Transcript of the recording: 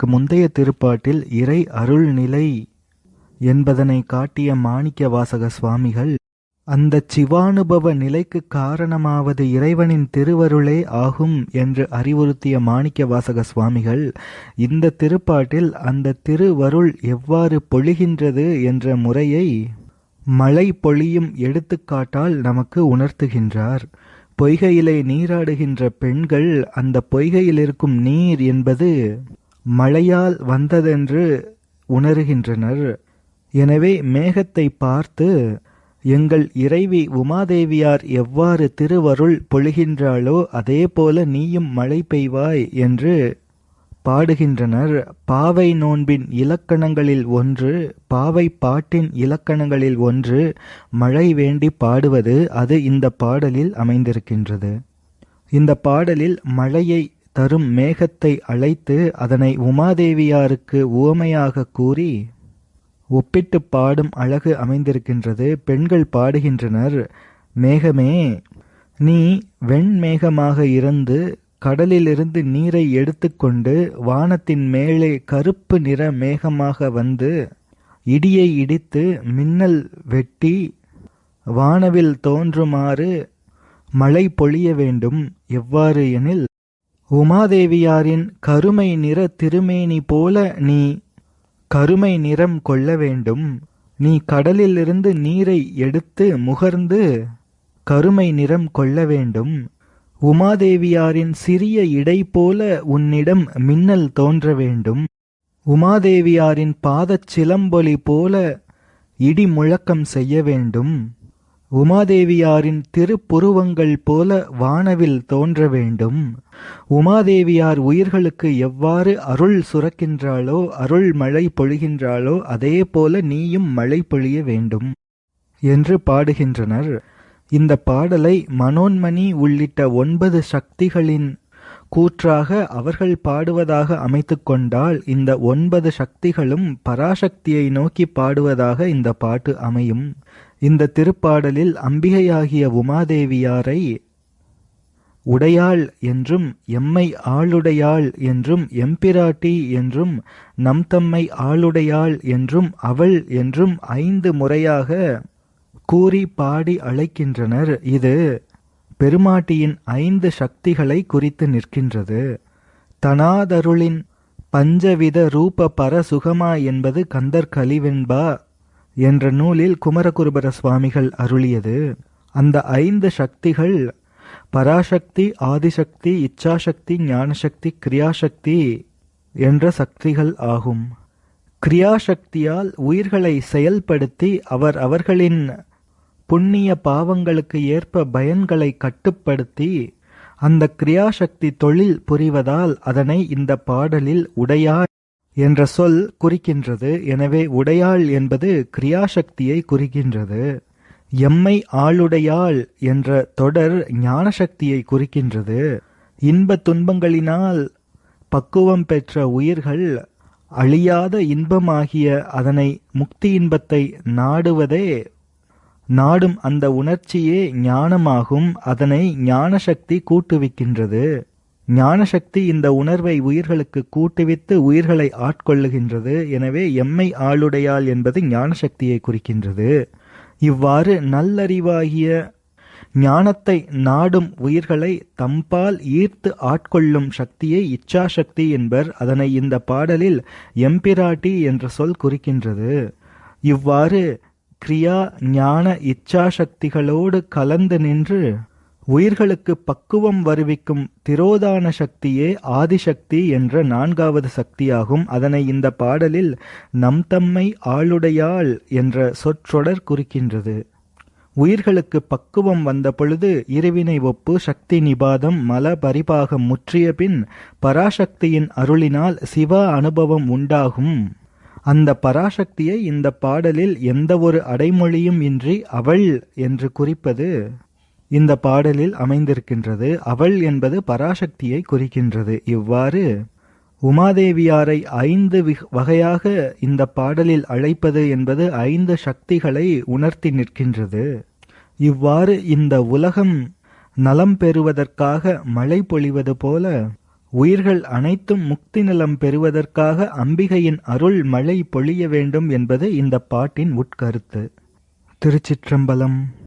இதற்கு முந்தைய திருப்பாட்டில் இறை அருள்நிலை என்பதனை காட்டிய மாணிக்க வாசக சுவாமிகள் அந்த சிவானுபவ நிலைக்கு காரணமாவது இறைவனின் திருவருளே ஆகும் என்று அறிவுறுத்திய மாணிக்க வாசக சுவாமிகள் இந்த திருப்பாட்டில் அந்த திருவருள் எவ்வாறு பொழிகின்றது என்ற முறையை மழை பொழியும் எடுத்துக்காட்டால் நமக்கு உணர்த்துகின்றார். பொய்கையிலே நீராடுகின்ற பெண்கள் அந்த பொய்கையில் இருக்கும் நீர் என்பது மழையால் வந்ததென்று உணர்கின்றனர். எனவே மேகத்தை பார்த்து எங்கள் இறைவி உமாதேவியார் எவ்வாறு திருவருள் பொழிகின்றாளோ அதேபோல நீயும் மழை பெய்வாய் என்று பாடுகின்றனர். பாவை நோன்பின் இலக்கணங்களில் ஒன்று பாவை பாட்டின் இலக்கணங்களில் ஒன்று மழை வேண்டி பாடுவது அது இந்த பாடலில் அமைந்திருக்கின்றது. இந்த பாடலில் மழையை தரும் மேகத்தை அழைத்து அதனை உமாதேவியாருக்கு உவமையாக கூறி ஒப்பிட்டு பாடும் அழகு அமைந்திருக்கின்றது பெண்கள் பாடுகின்றனர். மேகமே நீ வெண்மேகமாக இருந்து கடலிலிருந்து நீரை எடுத்துக்கொண்டு வானத்தின் மேலே கருப்பு நிற மேகமாக வந்து இடியை இடித்து மின்னல் வெட்டி வானவில் தோன்றுமாறு மழை பொழிய வேண்டும். எவ்வாறு எனில் உமாதேவியாரின் கருமை நிற திருமேனி போல நீ கருமை நிறம் கொள்ள வேண்டும். நீ கடலிலிருந்து நீரை எடுத்து முகர்ந்து கருமை நிறம் கொள்ள வேண்டும். உமாதேவியாரின் சிறிய இடை போல உன்னிடம் மின்னல் தோன்ற வேண்டும். உமாதேவியாரின் பாதச் சிலம்பொலி போல இடி முழக்கம் செய்ய வேண்டும். உமாதேவியாரின் திருப்புருவங்கள் போல வானவில் தோன்ற வேண்டும். உமாதேவியார் உயிர்களுக்கு எவ்வாறு அருள் சுரக்கின்றாளோ அருள் மழை பொழிகின்றாளோ அதே போல நீயும் மழை பொழிய வேண்டும் என்று பாடுகின்றனர். இந்த பாடலை மனோன்மணி உள்ளிட்ட ஒன்பது சக்திகளின் கூற்றாக அவர்கள் பாடுவதாக அமைத்து கொண்டால் இந்த ஒன்பது சக்திகளும் பராசக்தியை நோக்கி பாடுவதாக இந்த பாட்டு அமையும். இந்த திருப்பாடலில் அம்பிகையாகிய உமாதேவியாரை உடையாள் என்றும் எம்மை ஆளுடையாள் என்றும் எம்பிராட்டி என்றும் நம் தம்மை ஆளுடையாள் என்றும் அவள் என்றும் ஐந்து முறையாக கூறி பாடி அழைக்கின்றனர். இது பெருமாட்டியின் ஐந்து சக்திகளை குறித்து நிற்கின்றது. தனாதருளின் பஞ்சவித ரூப பரசுகமா என்பது கந்தர் கலிவெண்பா என்ற நூலில் குமரகுருபர சுவாமிகள் அருளியது. அந்த ஐந்து சக்திகள் பராசக்தி ஆதிசக்தி இச்சாசக்தி ஞானசக்தி கிரியாசக்தி என்ற சக்திகள் ஆகும். கிரியாசக்தியால் உயிர்களை செயல்படுத்தி அவர் அவர்களின் புண்ணிய பாவங்களுக்கு ஏற்ப பயன்களை கட்டுப்படுத்தி அந்த கிரியாசக்தி தொழில் புரிவதால் அதனை இந்த பாடலில் உடையார் என்ற சொல் குறிக்கின்றது. எனவே உடையாள் என்பது கிரியாசக்தியை குறிக்கின்றது. எம்மை ஆளுடையாள் என்ற தொடர் ஞானசக்தியை குறிக்கின்றது. இன்ப துன்பங்களினால் பக்குவம் பெற்ற உயிர்கள் அழியாத இன்பமாகிய அதனை முக்தி இன்பத்தை நாடுவதே நாடும் அந்த உணர்ச்சியே ஞானமாகும். அதனை ஞானசக்தி கூட்டுவிக்கின்றது. ஞானசக்தி இந்த உணர்வை உயிர்களுக்கு கூட்டுவித்து உயிர்களை ஆட்கொள்ளுகின்றது. எனவே எம்மை ஆளுடையாள் என்பது ஞானசக்தியை குறிக்கின்றது. இவ்வாறு நல்லறிவாகிய ஞானத்தை நாடும் உயிர்களை தம்பால் ஈர்த்து ஆட்கொள்ளும் சக்தியை இச்சாசக்தி என்பர். அதனை இந்த பாடலில் எம்பிராட்டி என்ற சொல் குறிக்கின்றது. இவ்வாறு கிரியா ஞான இச்சாசக்திகளோடு கலந்து நின்று உயிர்களுக்கு பக்குவம் வருவிக்கும் திரோதான சக்தியே ஆதிசக்தி என்ற நான்காவது சக்தியாகும். அதனை இந்த பாடலில் நம் தம்மை ஆளுடையாள் என்ற சொற்றொடர் குறிக்கின்றது. உயிர்களுக்கு பக்குவம் வந்த பொழுது இருவினை ஒப்பு சக்தி நிபாதம் மல பரிபாகம் முற்றிய பின் பராசக்தியின் அருளினால் சிவ அனுபவம் உண்டாகும். அந்த பராசக்தியை இந்த பாடலில் எந்த ஒரு அடைமொழியும் இன்றி அவள் என்று குறிப்பது இந்த பாடலில் அமைந்திருக்கின்றது அவள் என்பது பராசக்தியை குறிக்கின்றது. இவ்வாறு உமாதேவியாரை ஐந்து வகையாக இந்த பாடலில் அழைப்பது என்பது ஐந்து சக்திகளை உணர்த்தி நிற்கின்றது. இவ்வாறு இந்த உலகம் நலம் பெறுவதற்காக மழை பொழிவது போல உயிர்கள் அனைத்தும் முக்தி நலம் பெறுவதற்காக அம்பிகையின் அருள் மழை பொழிய வேண்டும் என்பது இந்த பாட்டின் உட்கருத்து. திருச்சிற்றம்பலம்